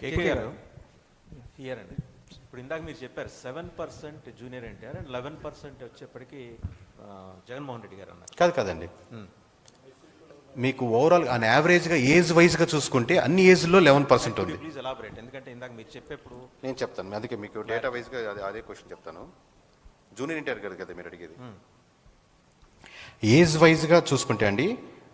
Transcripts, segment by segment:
కేకే గారు. హియర్ అండి. ఇప్పుడు ఇందాక మీరు చెప్పారు seven percent junior NTR and eleven percent వచ్చేప్పటికి జగన్మోహన్ రెడ్డి గారు అన్నారు. కాదు కాదండి. మీకు ఓవరాల్ ఆన్ యావరేజ్గా ఏజ్ వైజ్గా చూసుకుంటే అన్ని ఏజ్లో లెవెన్ పర్సెంట్ ఉంది. ప్లీజ్ ఎలాబరేట్ ఎందుకంటే ఇందాక మీరు చెప్పేప్పుడు నేను చెప్తాను. అందుకే మీకు డేటా వైజ్గా అదే అదే క్వశ్చన్ చెప్తాను. జూనియర్ ఇంటర్ గారు కదా మీరు అడిగేది. ఏజ్ వైజ్గా చూసుకుంటే అండి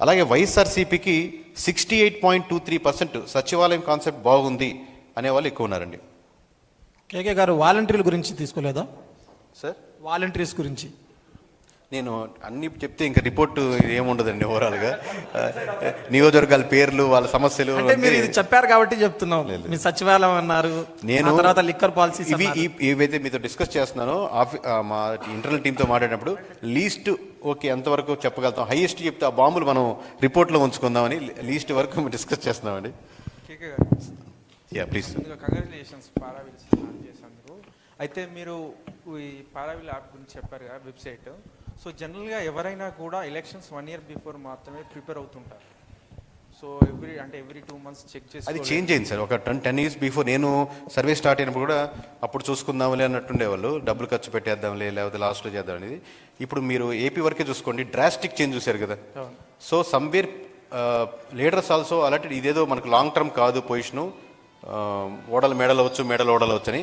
అలాగే వైఎస్ఆర్సీపీకి sixty eight point two three percent సచివాలయం కాన్సెప్ట్ బాగుంది అనేవాళ్ళు ఎక్కువ ఉన్నారండి. కేకే గారు వాలంటీర్ల గురించి తీసుకోలేదా? సార్? వాలంటీర్స్ గురించి. నేను అన్ని చెప్తే ఇంకా రిపోర్ట్ ఏముండదండి ఓవరాల్గా. నియోజకవర్గాల పేర్లు వాళ్ళ సమస్యలు అంటే మీరు ఇది చెప్పారు కాబట్టి చెప్తున్నాం. మీ సచివాలయం అన్నారు నేను తర్వాత లిక్కర్ పాలసీ ఇవి ఏవైతే మీతో డిస్కస్ చేస్తున్నానో. ఆఫీ ఆ, మా ఇంటర్నల్ టీంతో మాట్లాడినప్పుడు లీస్ట్ ఓకే ఎంతవరకు చెప్పగలుగుతాం? హైయెస్ట్ చెప్తే ఆ బాంబులు మనం రిపోర్ట్లో ఉంచుకుందామని లీస్ట్ వరకు డిస్కస్ చేస్తున్నామండి. కేకే గారు. యా ప్లీజ్ ముందుగా కంగ్రాచులేషన్స్ పారావిల్ అయితే మీరు ఈ పారావిల్ యాప్ గురించి చెప్పారు కదా వెబ్సైట్. సో జనరల్గా ఎవరైనా కూడా ఎలక్షన్స్ వన్ ఇయర్ బిఫోర్ మాత్రమే ప్రిపేర్ అవుతుంటారు. సో ఎవ్రీ అంటే ఎవ్రీ టూ మంత్స్ చెక్ చేసి అది చేంజ్ అయింది సార్. ఒక టెన్ టెన్ ఇయర్స్ బిఫోర్ నేను సర్వే స్టార్ట్ అయినప్పుడు కూడా అప్పుడు చూసుకుందాంలే అన్నట్టుండేవాళ్ళు డబ్బులు ఖర్చు పెట్టేద్దాంలే లేకపోతే లాస్ట్లో చేద్దాం అనేది. ఇప్పుడు మీరు ఏపీ వరకే చూసుకోండి డ్రాస్టిక్ చేంజ్ చూశారు కదా. సో సమ్వేర్ లీడర్స్ ఆల్సో అలాంటి ఇదేదో మనకు లాంగ్ టర్మ్ కాదు పొజిషను ఓడలు మెడలు అవచ్చు మెడలు ఓడలు అని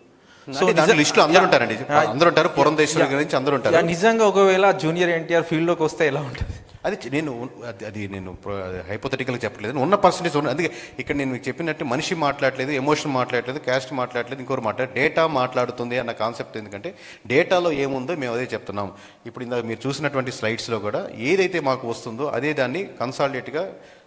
అంటే దాంట్లో లిస్టులో అందరూ ఉంటారండి. అందరూ ఉంటారు పురంధేశ్వరి గురించి అందరూ ఉంటారు. నిజంగా ఒకవేళ జూనియర్ ఎన్టీఆర్ ఫీల్డ్లోకి వస్తే ఎలా ఉంటుంది? అది నేను అది- నేను హైపోథెటికల్గా చెప్పట్లేదు. ఉన్న పర్సంటేజ్ ఉన్న అందుకే ఇక్కడ నేను మీకు చెప్పినట్టు మనిషి మాట్లాడలేదు ఎమోషన్ మాట్లాడలేదు క్యాస్ట్ మాట్లాడలేదు ఇంకోరు మాట్లాడు డేటా మాట్లాడుతుంది అన్న కాన్సెప్ట్ ఎందుకంటే డేటాలో ఏముందో మేము అదే చెప్తున్నాం. ఇప్పుడు ఇందాక మీరు చూసినటువంటి స్లైడ్స్లో కూడా ఏదైతే మాకు వస్తుందో అదే దాన్ని కన్సాలిడేట్గా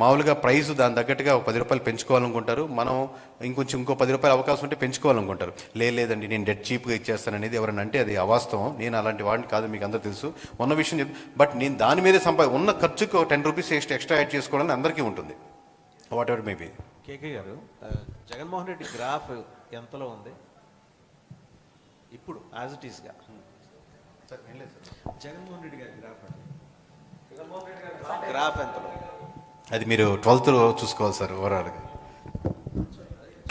మామూలుగా ప్రైస్ దాని తగ్గట్టుగా ఒక పది రూపాయలు పెంచుకోవాలనుకుంటారు. మనం ఇంకొంచెం ఇంకో పది రూపాయలు అవకాశం ఉంటే పెంచుకోవాలనుకుంటారు. లే లేదండి నేను డెట్ చీప్గా ఇచ్చేస్తాను అనేది ఎవరైనా అంటే అది అవాస్తవం. నేను అలాంటి వాడిని కాదు మీకు అందరూ తెలుసు. ఉన్న విషయం చెప్ బట్ నేను దాని మీదే సంపా ఉన్న ఖర్చుకు టెన్ రూపీస్ ఎక్స్ట్రా యాడ్ చేసుకోవడానికి అందరికీ ఉంటుంది. వాట్ ఎవర్ మేబీ కేకే గారు జగన్మోహన్ రెడ్డి గ్రాఫ్ ఎంతలో ఉంది? ఇప్పుడు యాజ్ ఇట్ ఈస్గా జగన్మోహన్ రెడ్డి గారి గ్రాఫ్ అండి జగన్మోహన్ రెడ్డి గారి గ్రాఫ్ ఎంతలో ఉంది? అది మీరు ట్వెల్త్లో చూసుకోవాలి సార్ ఓవరాల్గా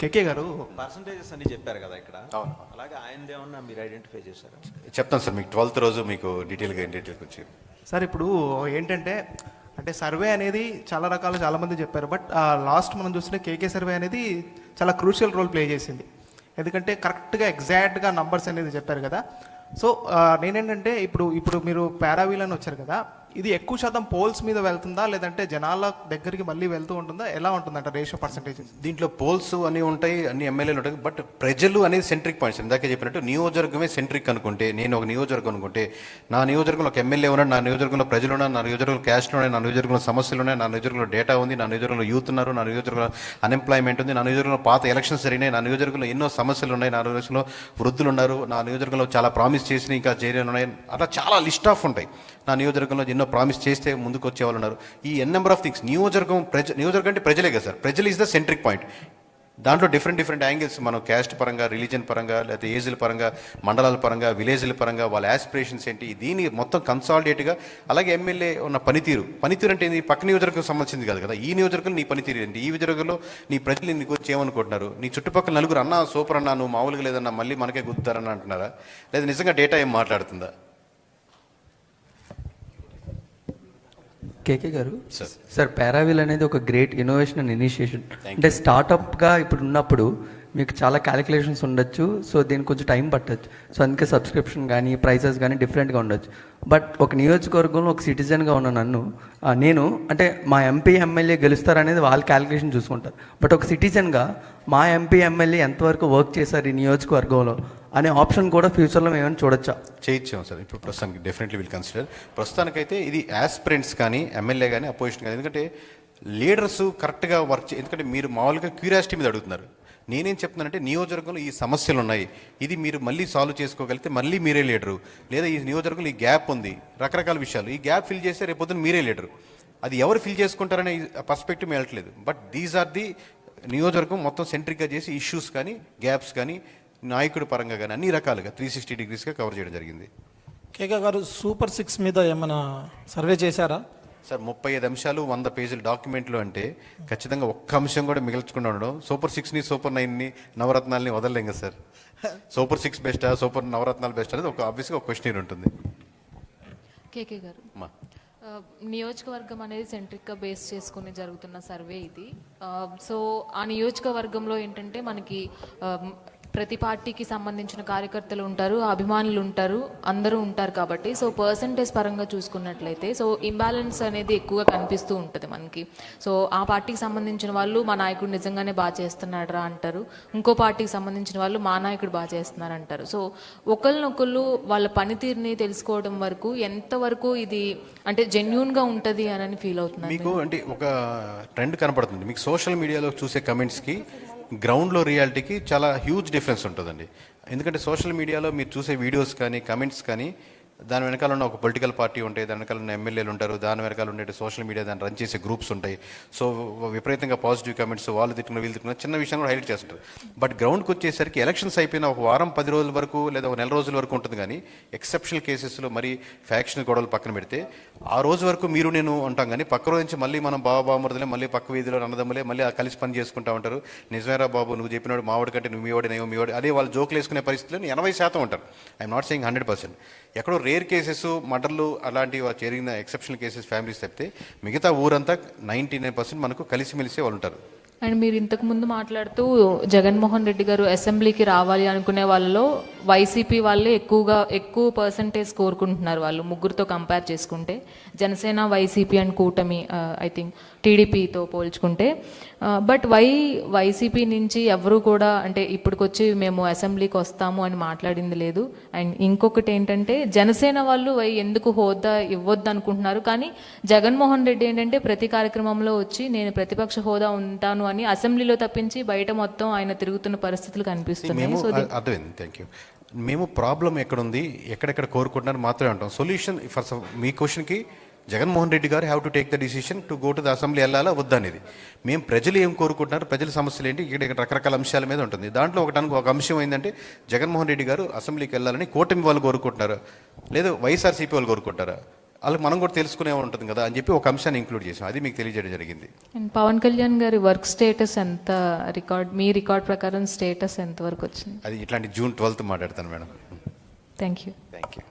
కేకే గారు పర్సంటేజెస్ అన్ని చెప్పారు కదా ఇక్కడ. అవును. అలాగే ఆయనది ఏమన్నా మీరు ఐడెంటిఫై చేశారు? చెప్తాను సార్ మీకు ట్వెల్త్ రోజు మీకు డీటెయిల్గా డీటెయిల్కి వచ్చి సార్ ఇప్పుడు ఏంటంటే అంటే సర్వే అనేది చాలా రకాలు చాలా మంది చెప్పారు బట్ లాస్ట్ మనం చూస్తుంటే కేకే సర్వే అనేది చాలా క్రూషియల్ రోల్ ప్లే చేసింది. ఎందుకంటే కరెక్ట్గా ఎగ్జాక్ట్గా నంబర్స్ అనేది చెప్పారు కదా. సో నేనేంటంటే ఇప్పుడు ఇప్పుడు మీరు పారావీల్ అని వచ్చారు కదా ఇది ఎక్కువ శాతం పోల్స్ మీద వెళ్తుందా లేదంటే జనాల దగ్గరికి మళ్ళీ వెళ్తూ ఉంటుందా ఎలా ఉంటుందంట రేషియో పర్సంటేజ్ దీంట్లో పోల్స్ అన్ని ఉంటాయి అన్ని ఎమ్మెల్యేలు ఉంటాయి బట్ ప్రజలు అనేది సెంట్రిక్ పాయింట్స్ ఇందాక చెప్పినట్టు నియోజకవర్గమే సెంట్రిక్ అనుకుంటే నేను ఒక నియోజకవర్గం అనుకుంటే నా నియోజకవర్గంలో ఒక ఎమ్మెల్యే ఉన్నాడు నా నియోజకవర్గంలో ప్రజలు ఉన్నారు నా నియోజకవర్గంలో క్యాస్ట్ ఉన్నాయి నా నియోజకవర్గంలో సమస్యలు ఉన్నాయి నా నియోజకవర్గంలో డేటా ఉంది నా నియోజకవర్గంలో యూత్ ఉన్నారు నా నియోజకవర్గంలో అన్ఎంప్లాయ్మెంట్ ఉంది నా నియోజకవర్గంలో పాత ఎలక్షన్స్ జరిగినాయి నా నియోజకవర్గంలో ఎన్నో సమస్యలు ఉన్నాయి నా నియోజకవర్గంలో వృద్ధులు ఉన్నారు నా నియోజకవర్గంలో చాలా ప్రామిస్ చేసిన ఇంకా చేయని ఉన్నాయి అట్లా చాలా లిస్ట్ ఆఫ్ ఉంటాయి నా నియోజకవర్గంలో ఎన్నో ప్రామిస్ చేస్తే ముందుకు వచ్చేవాళ్ళు ఉన్నారు ఈ ఎన్ నెంబర్ ఆఫ్ థింగ్స్ నియోజకవర్గం ప్రజ నియోజకవర్గం అంటే ప్రజలే కదా సార్. ప్రజలు ఇస్ ద సెంట్రిక్ పాయింట్ దాంట్లో డిఫరెంట్ డిఫరెంట్ యాంగిల్స్ మనం క్యాస్ట్ పరంగా రిలీజన్ పరంగా లేకపోతే ఏజ్ల పరంగా మండలాల పరంగా విలేజ్ల పరంగా వాళ్ళ ఆస్పిరేషన్స్ ఏంటి దీన్ని మొత్తం కన్సాలిడేట్గా అలాగే ఎమ్మెల్యే ఉన్న పనితీరు. పనితీరు అంటే ఏంది? పక్క నియోజకవర్గం సంబంధించింది కాదు కదా. ఈ నియోజకవర్గం నీ పనితీరు ఏంటి? ఈ నియోజకవర్గంలో నీ ప్రజలు నీకు వచ్చి ఏమనుకుంటున్నారు నీ చుట్టుపక్కల నలుగురు అన్నా సూపర్ అన్నా నువ్వు మామూలుగా లేదన్నా మళ్ళీ మనకే గుద్దుతారని అంటున్నారా? లేదా నిజంగా డేటా ఏం మాట్లాడుతుందా? కేకే గారు. సార్. సార్ పారావిల్ అనేది ఒక గ్రేట్ ఇన్నోవేషన్ అండ్ ఇనిషియేషన్. అంటే స్టార్టప్గా ఇప్పుడు ఉన్నప్పుడు మీకు చాలా క్యాలిక్యులేషన్స్ ఉండొచ్చు. సో దీనికి కొంచెం టైం పట్టచ్చు. సో అందుకే సబ్స్క్రిప్షన్ కానీ ప్రైసెస్ కానీ డిఫరెంట్గా ఉండొచ్చు. బట్ ఒక నియోజకవర్గంలో ఒక సిటిజన్గా ఉన్న నన్ను నేను అంటే మా ఎంపీ ఎమ్మెల్యే గెలుస్తారనేది వాళ్ళు క్యాలిక్యులేషన్ చూసుకుంటారు. బట్ ఒక సిటిజన్గా మా ఎంపీ ఎమ్మెల్యే ఎంతవరకు వర్క్ చేశారు ఈ నియోజకవర్గంలో అనే ఆప్షన్ కూడా ఫ్యూచర్లో మేము ఏమైనా చూడొచ్చా? చేయించాం సార్. ఇప్పుడు ప్రస్తుతానికి డెఫినెట్లీ విల్ కన్సిడర్ ప్రస్తుతానికైతే ఇది యాస్పిరెంట్స్ కానీ ఎమ్మెల్యే కానీ అపోజిషన్ కానీ. ఎందుకంటే లీడర్స్ కరెక్ట్గా వర్క్ చే ఎందుకంటే మీరు మామూలుగా క్యూరియాసిటీ మీద అడుగుతున్నారు. నేనేం చెప్తున్నానంటే నియోజకవర్గంలో ఈ సమస్యలు ఉన్నాయి ఇది మీరు మళ్ళీ సాల్వ్ చేసుకోగలిగితే మళ్ళీ మీరే లీడరు. లేదా ఈ నియోజకవర్గంలో ఈ గ్యాప్ ఉంది. రకరకాల విషయాలు. ఈ గ్యాప్ ఫిల్ చేస్తే రేపొద్దున మీరే లీడరు. అది ఎవరు ఫిల్ చేసుకుంటారనే పర్స్పెక్టివ్ వెళ్ళట్లేదు. బట్ దీస్ ఆర్ ది నియోజకవర్గం మొత్తం సెంట్రిక్గా చేసి ఇష్యూస్ కానీ గ్యాప్స్ కానీ నాయకుడి పరంగా కానీ అన్ని రకాలుగా త్రీ సిక్స్టీ డిగ్రీస్గా కవర్ చేయడం జరిగింది. కేకే గారు సూపర్ సిక్స్ మీద ఏమైనా సర్వే చేశారా? సార్ ముప్పై ఐదు అంశాలు వంద పేజీల డాక్యుమెంట్లు అంటే ఖచ్చితంగా ఒక్క అంశం కూడా మిగల్చకుండా ఉండడం. సూపర్ సిక్స్ని సూపర్ నైన్ని నవరత్నాలని వదలలేం కదా సార్. సూపర్ సిక్స్ బెస్టా సూపర్ నవరత్నాలు బెస్ట్ అనేది ఒక ఆబ్వియస్గా ఒక క్వశ్చన్ ఉంటుంది. కేకే గారు నియోజకవర్గం అనేది సెంట్రిక్గా బేస్ చేసుకుని జరుగుతున్న సర్వే ఇది. సో ఆ నియోజకవర్గంలో ఏంటంటే మనకి ప్రతి పార్టీకి సంబంధించిన కార్యకర్తలు ఉంటారు అభిమానులు ఉంటారు అందరూ ఉంటారు కాబట్టి సో పర్సంటేజ్ పరంగా చూసుకున్నట్లయితే సో ఇంబ్యాలెన్స్ అనేది ఎక్కువగా కనిపిస్తూ ఉంటుంది మనకి. సో ఆ పార్టీకి సంబంధించిన వాళ్ళు మా నాయకుడు నిజంగానే బాగా చేస్తున్నాడు రా అంటారు. ఇంకో పార్టీకి సంబంధించిన వాళ్ళు మా నాయకుడు బాగా చేస్తున్నారు అంటారు. సో ఒకరినొకళ్ళు వాళ్ళ పనితీరుని తెలుసుకోవడం వరకు ఎంతవరకు ఇది అంటే జెన్యున్గా ఉంటుంది అని ఫీల్ అవుతున్నారు మీకు అంటే ఒక ట్రెండ్ కనపడుతుంది. మీకు సోషల్ మీడియాలో చూసే కమెంట్స్కి గ్రౌండ్లో రియాలిటీకి చాలా హ్యూజ్ డిఫరెన్స్ ఉంటుందండి. ఎందుకంటే సోషల్ మీడియాలో మీరు చూసే వీడియోస్ కానీ కమెంట్స్ కానీ దాని వెనకాల ఉన్న ఒక పొలిటికల్ పార్టీ ఉంటాయి దాని వెనకాల ఉన్న ఎమ్మెల్యేలు ఉంటారు దాని వెనకాల ఉండే సోషల్ మీడియా దాన్ని రన్ చేసే గ్రూప్స్ ఉంటాయి. సో విపరీతంగా పాజిటివ్ కమెంట్స్ వాళ్ళు తిట్టుకున్న వీళ్ళు తిట్టుకున్న చిన్న విషయం కూడా హైలైట్ చేస్తుంటారు. బట్ గ్రౌండ్కి వచ్చేసరికి ఎలక్షన్స్ అయిపోయిన ఒక వారం పది రోజుల వరకు లేదా ఒక నెల రోజుల వరకు ఉంటుంది కానీ ఎక్సెప్షనల్ కేసెస్లో మరి ఫ్యాక్షన్ గొడవలు పక్కన పెడితే ఆ రోజు వరకు మీరు నేను ఉంటాం కానీ పక్క రోజు నుంచి మళ్ళీ మనం బాబా బామరుదులే మళ్ళీ పక్క వీధిలో అన్నదమ్ములే మళ్ళీ ఆ కలిసి పని చేసుకుంటా ఉంటారు. నిజమేరా బాబు నువ్వు చెప్పినాడు మావాడి కంటే నువ్వు మీవాడి నేను మీవాడి అదే వాళ్ళు జోకులు వేసుకునే పరిస్థితిలో ఎనభై శాతం ఉంటారు. I'm not saying hundred percent ఎక్కడో రేర్ కేసెస్ మటర్లు అలాంటివి జరిగిన ఎక్సెప్షనల్ కేసెస్ ఫ్యామిలీస్ తప్పితే మిగతా ఊరంతా నైంటీ నైన్ పర్సెంట్ మనకు కలిసిమెలిసే వాళ్ళు ఉంటారు. అండ్ మీరు ఇంతకుముందు మాట్లాడుతూ జగన్మోహన్ రెడ్డి గారు అసెంబ్లీకి రావాలి అనుకునే వాళ్ళలో వైసీపీ వాళ్ళే ఎక్కువగా ఎక్కువ పర్సంటేజ్ కోరుకుంటున్నారు వాళ్ళు ముగ్గురితో కంపేర్ చేసుకుంటే. జనసేన వైసీపీ అండ్ కూటమి ఐ థింక్ టీడీపీతో పోల్చుకుంటే. బట్ వై వైసీపీ నుంచి ఎవరు కూడా అంటే ఇప్పటికొచ్చి మేము అసెంబ్లీకి వస్తాము అని మాట్లాడింది లేదు. అండ్ ఇంకొకటి ఏంటంటే జనసేన వాళ్ళు వై ఎందుకు హోదా ఇవ్వద్దు అనుకుంటున్నారు కానీ జగన్మోహన్ రెడ్డి ఏంటంటే ప్రతి కార్యక్రమంలో వచ్చి నేను ప్రతిపక్ష హోదా ఉంటాను అని అసెంబ్లీలో తప్పించి బయట మొత్తం ఆయన తిరుగుతున్న పరిస్థితులు కనిపిస్తున్నాయి. సో అర్థమైంది. థ్యాంక్ యూ మేము ప్రాబ్లం ఎక్కడుంది ఎక్కడెక్కడ కోరుకుంటున్నారు మాత్రమే అంటాం. సొల్యూషన్ ఫర్ మీ క్వశ్చన్కి జగన్మోహన్ రెడ్డి గారు have to take the decision to go to the assembly వెళ్ళాలా వద్దా అనేది. మేము ప్రజలు ఏం కోరుకుంటున్నారు ప్రజల సమస్యలు ఏంటి ఇక్కడ ఇక్కడ రకరకాల అంశాల మీద ఉంటుంది. దాంట్లో ఒకటి అనుకో ఒక అంశం ఏంటంటే జగన్మోహన్ రెడ్డి గారు అసెంబ్లీకి వెళ్ళాలని కూటమి వాళ్ళు కోరుకుంటున్నారు? లేదా వైఎస్ఆర్సీపీ వాళ్ళు కోరుకుంటారా వాళ్ళకి మనం కూడా తెలుసుకునే ఉంటుంది కదా అని చెప్పి ఒక అంశాన్ని ఇంక్లూడ్ చేసాం అది మీకు తెలియజేయడం జరిగింది. అండ్ పవన్ కళ్యాణ్ గారి వర్క్ స్టేటస్ ఎంత రికార్డ్ మీ రికార్డ్ ప్రకారం స్టేటస్ ఎంతవరకు వచ్చింది? అది ఇట్లాంటి జూన్ ట్వెల్త్ మాట్లాడతాను madam. Thank you thank you